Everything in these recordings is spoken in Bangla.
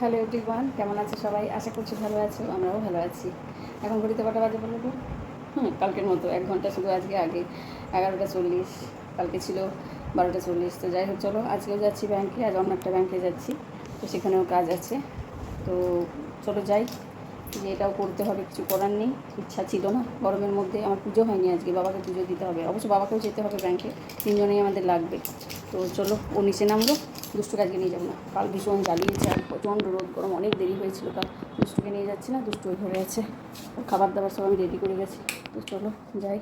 হ্যালো এভরিওয়ান কেমন আছে সবাই? আশা করছি ভালো আছো, আমরাও ভালো আছি। এখন ঘড়িতে কটা বাজে বলো তো? হুম, কালকের মতো, এক ঘণ্টা শুধু আজকে আগে, এগারোটা চল্লিশ, কালকে ছিল বারোটা চল্লিশ। তো যাই হোক, চলো আজকেও যাচ্ছি ব্যাংকে আজ অন্য একটা ব্যাংকে যাচ্ছি। তো সেখানেও কাজ আছে। তো চলো যাই যে এটাও করতে হবে, কিছু করার নেই, ইচ্ছা ছিল না। গরমের মধ্যে আমার পুজো হয়নি আজকে, বাবাকে পুজো দিতে হবে। অবশ্য বাবাকেও যেতে হবে ব্যাংকে তিনজনেই আমাদের লাগবে। তো চলো, ও নিচে নামলো। দুষ্টুকে আজকে নিয়ে যাব না। কাল ভীষণ জ্বালিয়েছে আর প্রচণ্ড রোদ গরম অনেক দেরি হয়েছিল। কাল দুষ্টুকে নিয়ে যাচ্ছি না দুষ্টু ওই ঘরে আছে। খাবার দাবার সব আমি রেডি করে গেছি। তো চলো যাই।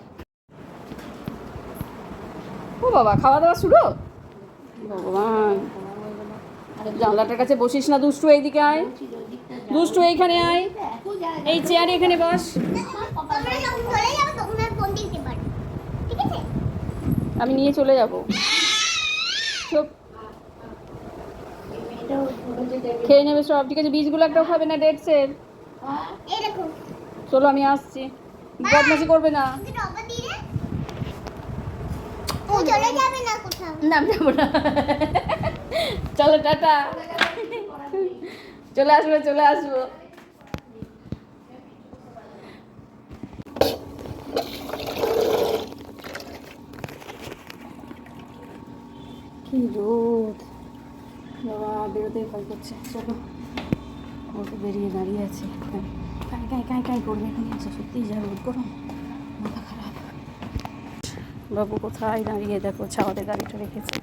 ও বাবা খাওয়া দাওয়া শুরু ভগবান। জানলাটার কাছে বসিস না দুষ্টু এইদিকে আয়। দুষ্টু এইখানে আয়। এই চেয়ারে এখানে বস। আমি নিয়ে চলে যাব। খেয়ে নেবে সব। ঠিক আছে বীজগুলো একটাও খাবে না ডেটসের চলো আমি আসছি। বদমাসি করবে না। চলে না যাব না। টাটা। চলে আসব চলে আসব। কি রোদ বেরোতে ভয় করছে। চলো ও তো বেরিয়ে দাঁড়িয়ে আছে কাই কাই কাই কাই করবে এখানে। আছে সত্যিই যা রোদ গরম, মাথা খারাপ। বাবু কোথায়? দাঁড়িয়ে দেখো, ছাওয়াতে গাড়িটা রেখেছে।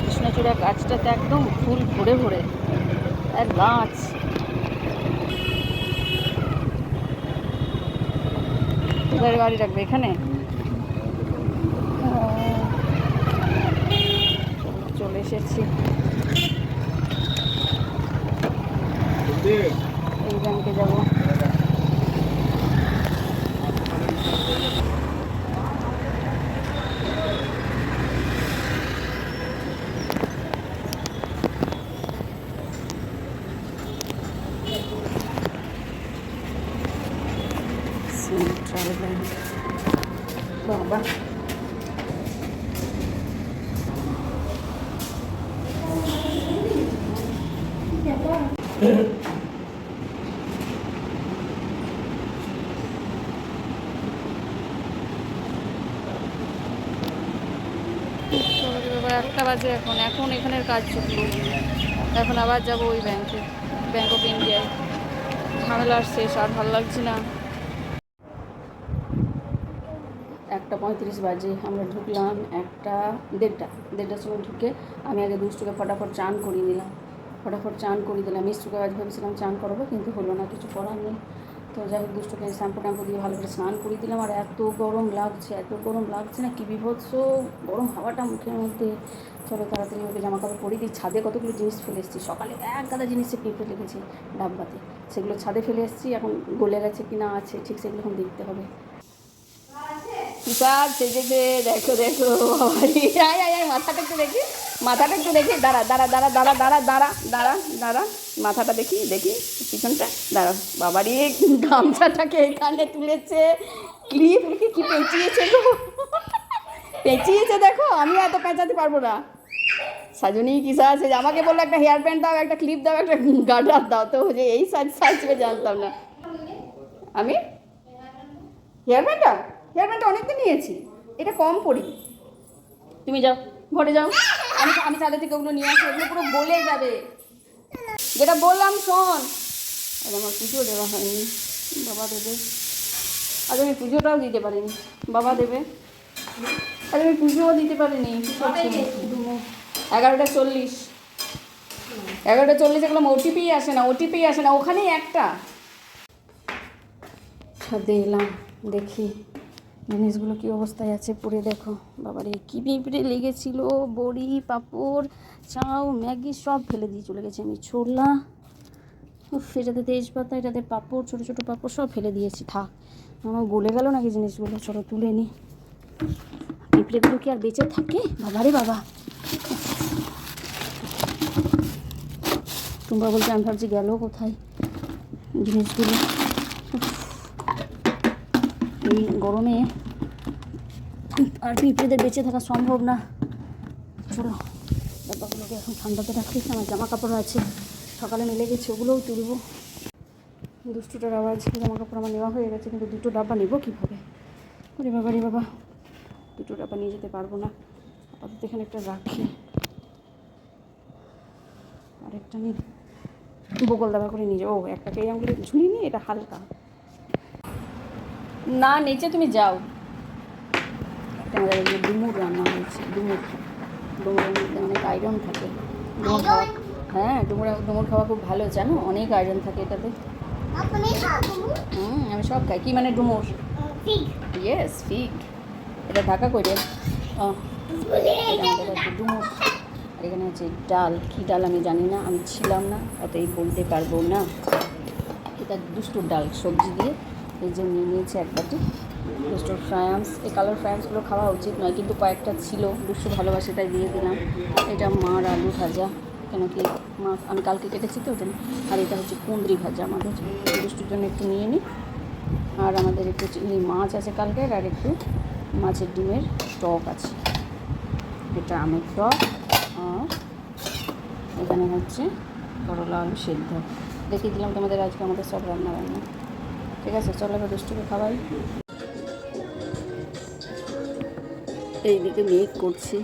কৃষ্ণচূড়া গাছটাতে একদম ফুল ভরে ভরে। আর গাছ। গাড়ি রাখবে? এখানে? এসেছি এই ব্যাংকে যাব Central Bank. Baba. বাজে এখন। এখন এখানের কাজ চলল এখন আবার যাব ওই ব্যাংকে ব্যাংক অফ ইন্ডিয়ায় ঝামেলার শেষ, আর ভালো লাগছে না। একটা পঁয়ত্রিশ বাজে, আমরা ঢুকলাম একটা দেড়টা, দেড়টার সময় ঢুকে আমি আগে দুষ্টুকে ফটাফট চান করিয়ে দিলাম ফটাফট চান করিয়ে দিলাম। মিষ্টুকে আজ ভেবেছিলাম চান করাবো, কিন্তু হলো না, কিছু করার নেই। তো যাই হোক, দুষ্টুকে শ্যাম্পু ট্যাম্পু দিয়ে ভালো করে স্নান করিয়ে দিলাম। আর এত গরম লাগছে, এত গরম লাগছে না, কি বিভৎস গরম হাওয়াটা মুখের মধ্যে। চলো তাড়াতাড়ি ওকে জামা কাপড় পরিয়ে দিই। ছাদে কতগুলো জিনিস ফেলে এসেছি। সকালে এক গাদা জিনিসে পিঁপড়ে লেগেছে ডাব্বাতে। সেগুলো ছাদে ফেলে এসেছি, এখন গলে গেছে কি না আছে, ঠিক সেগুলো এখন দেখতে হবে। দেখো দেখো আয় আয় আয়, মাথাটা একটু দেখি, মাথাটা একটু দেখি। দাঁড়া দাঁড়া দাঁড়া দাঁড়া দাঁড়া দাঁড়া দাঁড়া দাঁড়া। মাথাটা দেখি দেখি পিছনটা দাঁড়া বাবারি গামছাটাকে এখানে তুলেছে। ক্লিপ কি কি পেঁচিয়েছে গো? পেঁচিয়েছে দেখো আমি এত পেঁচাতে পারব না। সাজনি কি সাজ আমাকে বলল একটা হেয়ার ব্যান্ড দাও একটা ক্লিপ দাও একটা গার্ডার দাও। তো যে এই সাজ সাজবে জানতাম না। আমি? হেয়ার ব্যান্ডটা হেয়ার ব্যান্ডটা অনেকদিন নিয়েছি। এটা কম পড়ি। তুমি যাও ঘরে যাও। আমি আমি ছাদে থেকে ওগুলো নিয়ে আসি ওগুলো পুরো গলে যাবে। যেটা বললাম শোন। আর আমার পুজো দেওয়া হয়নি। বাবা দেবে। আজ আমি পুজোটাও দিতে পারিনি। বাবা দেবে। আজ আমি পুজোও দিতে পারিনি। এগারোটা চল্লিশ। এগারোটা চল্লিশ এগুলো ওটিপি আসে না ওটিপি আসে না। ওখানেই একটা। ছাদে এলাম দেখি। জিনিসগুলো কি অবস্থায় আছে পড়ে দেখো। বাবারে, কি পিঁপড়ে লেগেছিল, বড়ি, পাঁপড়, চাউ, ম্যাগি, সব ফেলে দিয়ে চলে গেছে আমি। ছোলা, উফ, এটাতে তেজপাতা, এটাতে পাঁপড়, ছোটো ছোটো পাঁপড়, সব ফেলে দিয়েছি, থাক। আমার গলে গেল নাকি জিনিসগুলো? চলো তুলে নি। পিঁপড়েগুলো কি আর বেঁচে থাকে? বাবারে বাবা। তোমরা বলছো আমি ভাবছি গেল কোথায় জিনিসগুলো। এই গরমে আর পিঁপড়েদের বেঁচে থাকা সম্ভব না। চলো ডাব্বাগুলোকে এখন ঠান্ডাতে রাখি, আমার জামা কাপড় আছে, সকালে মিলে গেছে, ওগুলোও তুলবো। দুষ্টুটার আওয়াজ জামা কাপড় আমার নেওয়া হয়ে গেছে, কিন্তু দুটো ডাব্বা নেব কীভাবে? ওরে বাবা, রে বাবা, দুটো ডাব্বা নিয়ে যেতে পারব না। আপাতত এখানে একটা রাখি। আরেকটা নিই বগল দাবা করে নিয়ে যাব। ও, একটাকে আঙুলে ঝুলিয়ে নিই এটা হালকা। না নিচে তুমি যাও। আমাদের ডুমুর রান্না হয়েছে ডুমুর। ডুমুরের মধ্যে অনেক আয়রন থাকে। ডুমুর খাওয়া হ্যাঁ ডুমুর ডুমুর খাওয়া খুব ভালো জানো? অনেক আয়রন থাকে এটাতে। হুম আমি সব খাই। কী মানে ডুমুর? Yes fig. এটা ঢাকা করে ডুমুর। এখানে আছে ডাল। কী ডাল আমি জানি না আমি ছিলাম না অতএব বলতে পারব না। এটা দুষ্টুর ডাল সবজি দিয়ে। এই যে নিয়ে নিয়েছে এক বাটি। দুষ্টুর ফ্রায়ামস এই কালার ফ্রায়ামসগুলো খাওয়া উচিত নয়, কিন্তু কয়েকটা ছিল, দুষ্টু ভালোবাসে তাই দিয়ে দিলাম। এটা মার আলু ভাজা, কেন কি মা, আমি কালকে কেটেছি তো ওটা আর এটা হচ্ছে কুঁদরি ভাজা আমাদের। দুষ্টুর জন্য একটু নিয়ে নিই আর আমাদের একটু চিংড়ি মাছ আছে কালকের, আর একটু মাছের ডিমের টক আছে। এটা আমের টক, আর এখানে হচ্ছে করলা আলু সেদ্ধ। দেখিয়ে দিলাম তোমাদের আজকে আমাদের সব রান্না বান্না ঠিক আছে, চলো এবার দুষ্টুকে খাওয়াই এইদিকে মেঘ করছে,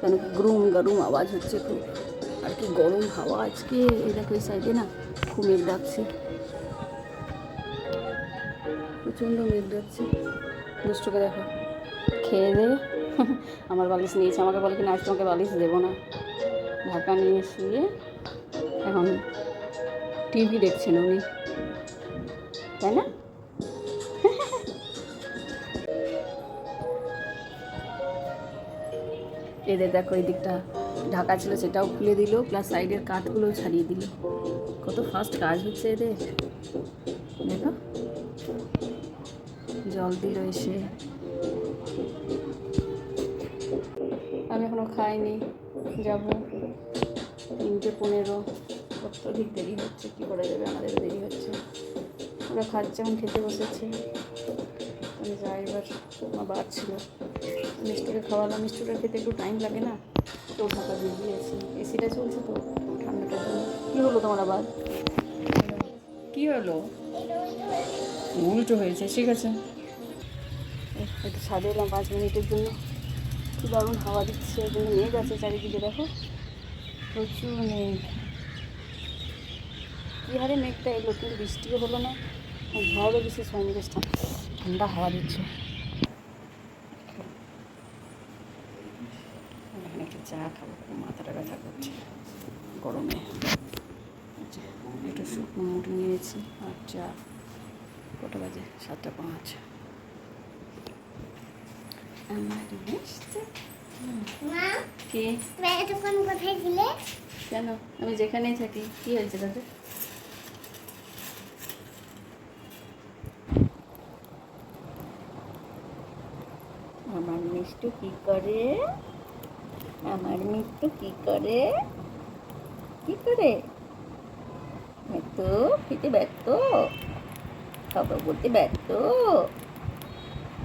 কেন কি গ্রুম গরুম আওয়াজ হচ্ছে খুব। আর কি গরম হাওয়া আজকে, এই দেখো এই সাইডে না, খুব মেঘ ডাকছে। প্রচণ্ড মেঘ ডাকছে। দুষ্টুকে দেখো, খেয়ে দে। আমার বালিশ নিয়েছে, আমাকে বলে কিনা আজ তোমাকে বালিশ দেবো না। ঢাকা নিয়ে শুয়ে এখন টিভি দেখছেন উনি। তাই না? এদের দেখো, এই দিকটা ঢাকা ছিল, সেটাও খুলে দিল প্লাস সাইডের কাঠগুলোও ছাড়িয়ে দিল। কত ফাস্ট কাজ হচ্ছে এদের। দেখো, জল দিল এসে। আমি এখনও খাইনি, যাব। তিনটে পনেরো। অত্যধিক দেরি হচ্ছে, কী করা যাবে? আমাদের দেরি হচ্ছে। ওরা খাচ্ছে এখন খেতে বসেছে। আমি যাই এবার আমার বার ছিল। মিষ্টুকে খাওয়ালাম। মিষ্টুটা খেতে একটু টাইম লাগে না তো ঢাকা দিয়ে দিয়েছি। এসিটা চলছে তো ঠান্ডাটার জন্য। কী হলো তোমার আবার? কী হলো? উল্টো হয়েছে ঠিক আছে। একটু ছাদে এলাম পাঁচ মিনিটের জন্য। কি দারুণ হাওয়া দিচ্ছে কিন্তু মেঘ আছে চারিদিকে দেখো। প্রচুর মেঘ। কী হারে মেঘটা এলো কিন্তু বৃষ্টিও হলো না। ঝড়ও হয়নি বেশ ঠান্ডা হাওয়া দিচ্ছে। একটু চা খাব মাথাটা ব্যথা করছে গরমে। একটু শুকনো মুড়ি নিয়েছি আর চা। কটা বাজে? সাতটা পাঁচ। আমার কে? কোথায় ছিলে? কেন? আমি যেখানেই থাকি। কি হয়েছে তাতে আমার মিষ্টু কি করে? আমার মিষ্টু কি করে? কি করে? খেতে ব্যক্ত খাবার ব্যক্ত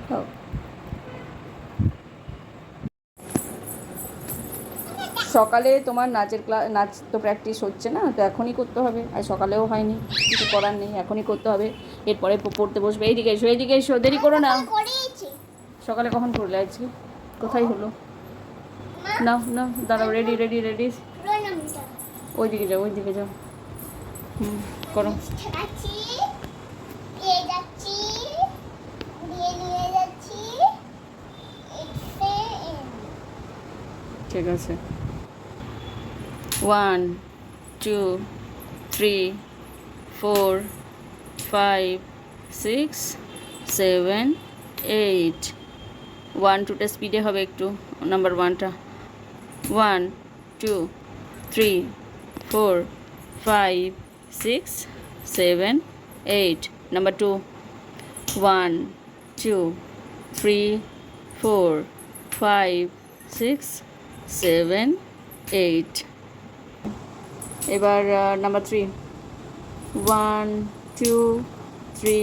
খাও সকালে তোমার নাচের ক্লাস নাচ তো প্র্যাকটিস হচ্ছে না তো এখনই করতে হবে। আর সকালেও হয়নি কিছু করার নেই এখনই করতে হবে। এরপরে পড়তে বসবে। এইদিকে এসো এইদিকে এসো দেরি করো না। সকালে কখন করলে আজকে? কোথায় হলো? না না দাঁড়াও রেডি রেডি রেডি প্রণামটা ওইদিকে যাও ওইদিকে যাও। হুম করো। ঠিক আছে। One two three four five six seven eight one টুটা স্পিডে হবে একটু। নাম্বার ওয়ানটা one two three four five six seven eight number two one two three four five six seven eight এবার number three one two three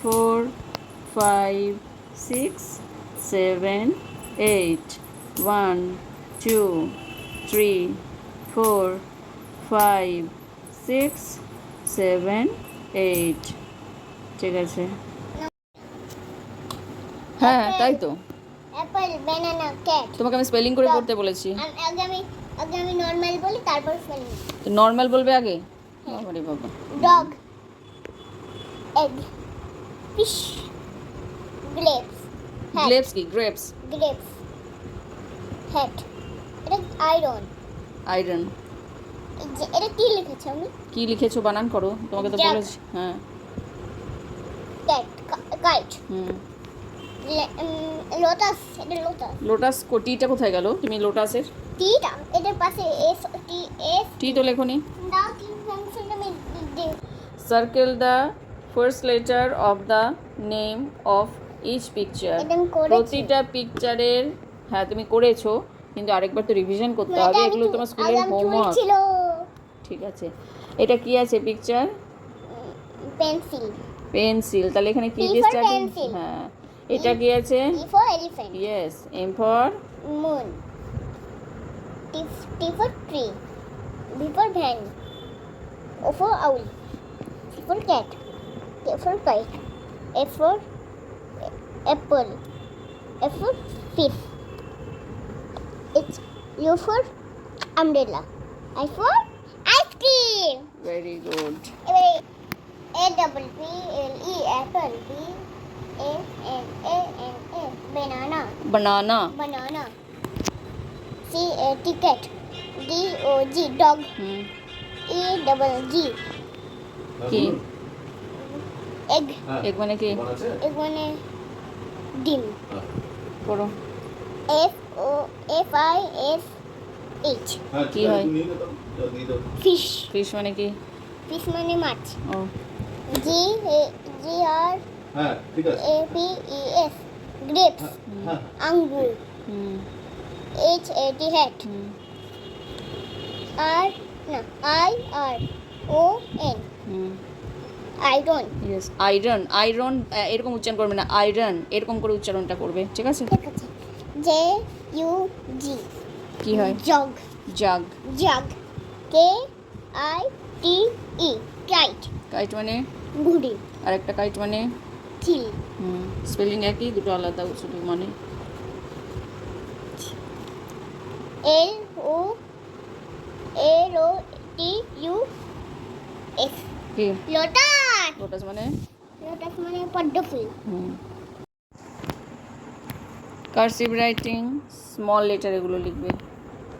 four five six seven eight one two three four five six seven eight ঠিক আছে? হ্যাঁ তাই তো। অ্যাপল ব্যানানা ক্যাট তোমাকে আমি স্পেলিং করে পড়তে বলেছি। আগে আমি আগে আমি নর্মাল বলি তারপর স্পেলিং তো নর্মাল বলবে আগে? বাবারে বাবা। Dog egg fish grapes grapes কি গ্রেপস গ্রেপস হ্যাট এটা আয়রন আয়রন এটা কি লিখেছে আমি? কি লিখেছো বানান করো তোমাকে তো. বলেছি হ্যাঁ। কাইট হুম। লোটাস এটা লোটাস লোটাস টিটা কোথায় গেল? তুমি লোটাসের টিটা এটার পাশে এস টি এস টি তো লেখনি। দাও তিন পেন্সিল আমি circle the first letter of the name of each picture প্রতিটা পিকচারের হ্যাঁ তুমি করেছ কিন্তু আরেকবার তো রিভিশন করতে হবে এগুলো তোমার স্কুলের হোমওয়ার্ক ঠিক আছে। এটা কি আছে পিকচার পেন্সিল পেন্সিল তাহলে এখানে কি দিয়ে স্টার্টিং হ্যাঁ। এটা কি আছে? E for elephant yes M for moon T, T for tree V for van O for owl C for cat K for kite F for apple F for fish it's U for umbrella I for ice cream very good এবারে A double B L E apple B A N A N A banana banana banana C A ticket D O G dog hmm E double G কি egg এক মানে কি egg মানে ডিম। পড়ো F O F I S H কি হয়? ফিশ ফিশ মানে কি? ফিশ মানে মাছ। ও। জি এ জি আর হ্যাঁ A P E S grapes আঙ্গুর এইচ এ টি হ্যাট আর না আই আর ও এন হুম। Iron. ইয়েস আয়রন আয়রন এরকম উচ্চারণ করবে না আয়রন এরকম করে উচ্চারণটা করবে ঠিক আছে? ঠিক আছে। J U G. কি হয়? Jug jug jug. K I T E kite. Kite মানে? ঘুড়ি আর একটা কাইট মানে? চিল হুম স্পেলিং একই দুটো আলাদা শুধু মানে। L ও L O T U S. কি? লোটাস লোটাস মানে? লোটাস মানে পদ্ম ফুল। হুম। কার্সিভ রাইটিং স্মল লেটার এগুলো লিখবে।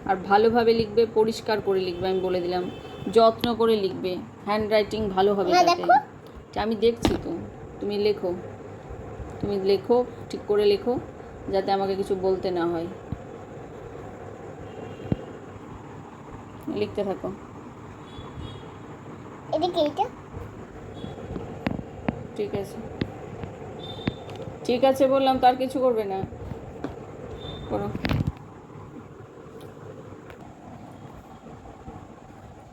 আর ভালোভাবে লিখবে পরিষ্কার করে লিখবে আমি বলে দিলাম। যত্ন করে লিখবে। হ্যান্ড রাইটিং ভালো হবে যাতে। আমি দেখছি তো। তুমি লেখো। তুমি লেখো ঠিক করে লেখো যাতে আমাকে কিছু বলতে না হয়। লিখতে থাকো। এটা কি এটা ঠিক আছে। ঠিক আছে বললাম তার কিছু করবে না। করো।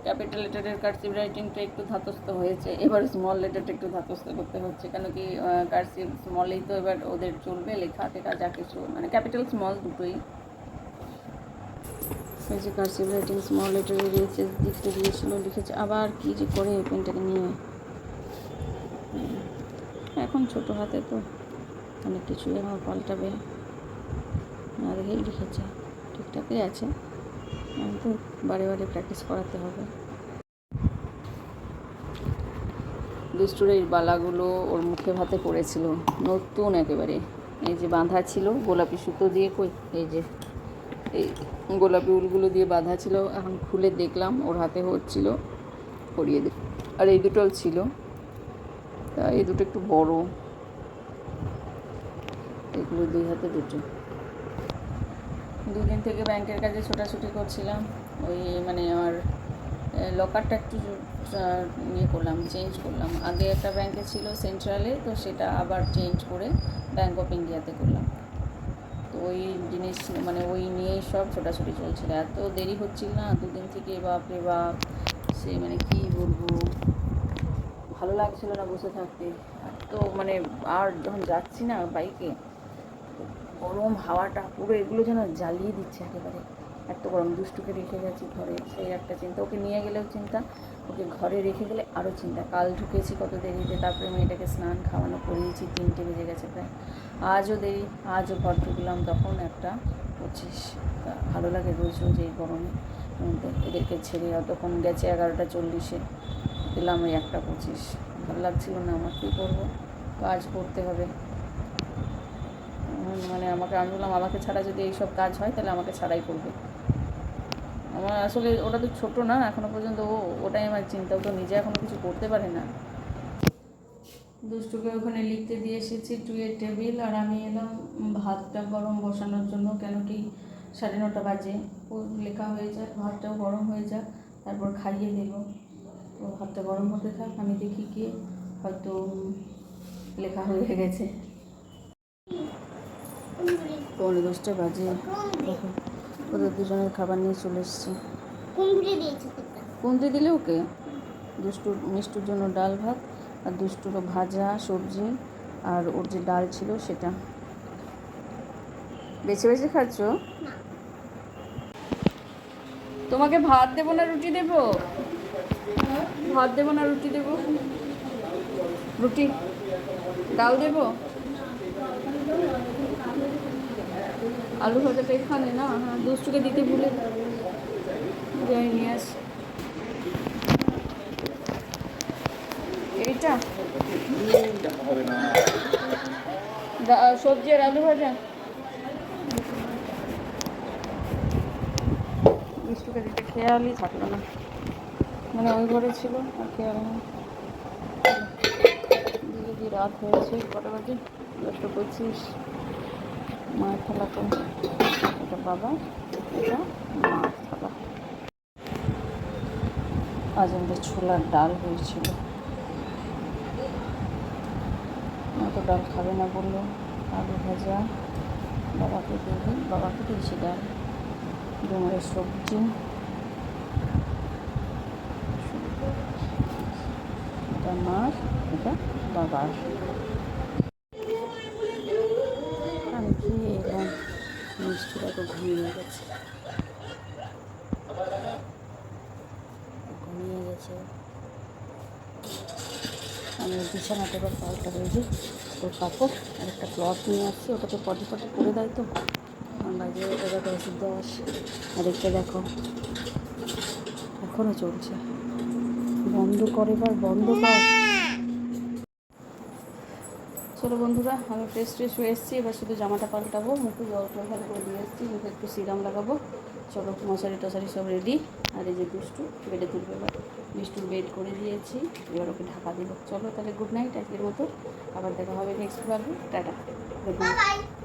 ক্যাপিটাল লেটারের কার্সিভ রাইটিংটা একটু ধাতস্থ হয়েছে। এবার স্মল লেটারটা একটু ধাতস্থ করতে হচ্ছে, কেন কি কার্সিভ স্মলেই তো এবার ওদের চলবে, লেখা টেখা যা কিছু মানে ক্যাপিটাল স্মল দুটোই। কার্সিভ রাইটিং স্মল লেটারে দিয়েছে লিখতে দিয়েছিল লিখেছে, আবার কি যে করে পেনটাকে নিয়ে। এখন ছোট হাতে তো অনেক কিছুই আমার পাল্টাবে। না দেখেই লিখেছে, ঠিকঠাকই আছে। তো বারে বারে প্র্যাকটিস করাতে হবে। দুষ্টুর এই বালাগুলো ওর মুখে ভাতে পড়েছিল, নতুন একেবারে। এই যে বাঁধা ছিল, গোলাপি সুতো দিয়ে কই? এই যে, এই গোলাপি উলগুলো দিয়ে বাঁধা ছিল, এখন খুলে দেখলাম, ওর হাতে হচ্ছিল, পরিয়ে দিই আর এই দুটো ছিল। এই দুটো একটু বড়। এগুলো দুই হাতে দুটো। দুদিন থেকে ব্যাংকের কাজে ছোটাছুটি করছিলাম। ওই মানে আমার লকারটা একটু ইয়ে করলাম চেঞ্জ করলাম। আগে একটা ব্যাংকে ছিল সেন্ট্রালে তো সেটা আবার চেঞ্জ করে ব্যাংক অফ ইন্ডিয়াতে করলাম। তো ওই জিনিস মানে ওই নিয়েই সব ছোটাছুটি চলছিল। এত দেরি হচ্ছিল না, দুদিন থেকে বাপরে বাপ, সে মানে কি বলব? ভালো লাগছিল না বসে থাকতে। তো মানে আর যখন যাচ্ছি না বাইকে গরম হাওয়াটা পুরো এগুলো যেন জ্বালিয়ে দিচ্ছে একেবারে। এত গরম, দুষ্টুকে রেখে গেছি ঘরে, সেই একটা চিন্তা। ওকে নিয়ে গেলেও চিন্তা, ওকে ঘরে রেখে গেলে আরও চিন্তা। কাল ঢুকেছি কত দেরিতে, তারপরে মেয়েটাকে স্নান খাওয়ানো করিয়েছি, তিনটে বেজে গেছে প্রায়। আজও দেরি, আজও ঘর ঢুকলাম তখন একটা পঁচিশ। ভালো লাগে রোজ রোজ এই গরমে। এদেরকে ছেড়ে অতক্ষণ গেছে এগারোটা চল্লিশে। দিলাম ওই একটা পঁচিশ। ভালো লাগছিল না, আমার কী করব? কাজ করতে হবে। মানে আমাকে, আমি বললাম, আমাকে ছাড়া যদি এইসব কাজ হয়, তাহলে আমাকে ছাড়াই করবে। আমার আসলে ওটা তো ছোটো না, এখনও পর্যন্ত ও, ওটাই আমার চিন্তা। তো নিজে এখনও কিছু করতে পারে না। দুষ্টুকে ওখানে লিখতে দিয়ে এসেছি টুয়ের টেবিল আর আমি এলাম ভাতটা গরম বসানোর জন্য, কেন কি সাড়ে নটা বাজে। ও লেখা হয়ে যাক, ভাতটাও গরম হয়ে যাক, তারপর খাইয়ে দেব। তো ভাতটা গরম হতে থাক আমি দেখি কি হয়তো লেখা হয়ে গেছে। পনেরো দশটা বাজে। ওদের দুজনের খাবার নিয়ে চলে এসছে। কুমড়ে দিলে ওকে? দুষ্টুর মিষ্টুর জন্য ডাল ভাত আর দুষ্টুরও ভাজা সবজি আর ওর যে ডাল ছিল সেটা। বেছে বেছে খাচ্ছ? তোমাকে ভাত দেবো না রুটি দেবো? ভাত দেবো না রুটি দেবো? রুটি? ডাল দেবো? আলু ভাজাটা এখানে না? হ্যাঁ দুষ্টুকে দিতে ভুলে যাই, নিয়ে আসি। এইটা? সবজি আর আলু ভাজা? মিষ্টুকে দিতে খেয়ালই থাকল না। মানে ওই ঘরে ছিল আর খেয়াল নেই দিদি রাত হয়েছে, কটা বাজে? দশটা পঁচিশ। মায়ের থালা তো, এটা বাবা, এটা মার থালা। আজ আমাদের ছোলার ডাল হয়েছিল। মা তো ডাল খাবে না বলল, আলু ভাজা, বাবাকে দিবি বাবাকে দিয়েছি ডাল। ডুমুরের সবজি। এটা মার এটা বাবার। আমি খেয়ে এলাম মিষ্টিটা তো ঘুমিয়ে গেছে? ঘুমিয়ে গেছে। আমি বিছানাটা এবার পাল্টা রয়েছি তোর কাপড় আর একটা ক্লথ নিয়ে আসছি তো পটি পটি করে দেয় তো। আমার বাজে এগারোটা দশ আর একটা দেখো এখনও চলছে। বন্ধ করে এবার বন্ধ কর। চলো বন্ধুরা আমি ফ্রেশ ফ্রেশ হয়ে এসেছি। এবার শুধু জামাটা পাল্টাবো মুখে জল টল ভালো করে দিয়ে এসেছি। মুখে একটু সিরাম লাগাবো। চলো মশারি টশারি সব রেডি আর এই যে দুষ্টু বেডে তুলবে এবার। মিষ্টুর বেড করে দিয়েছি। এবার ওকে ঢাকা দিল চলো তাহলে গুড নাইট আজকের মতো। আবার দেখা হবে নেক্সট ব্লগে টাটা। Good night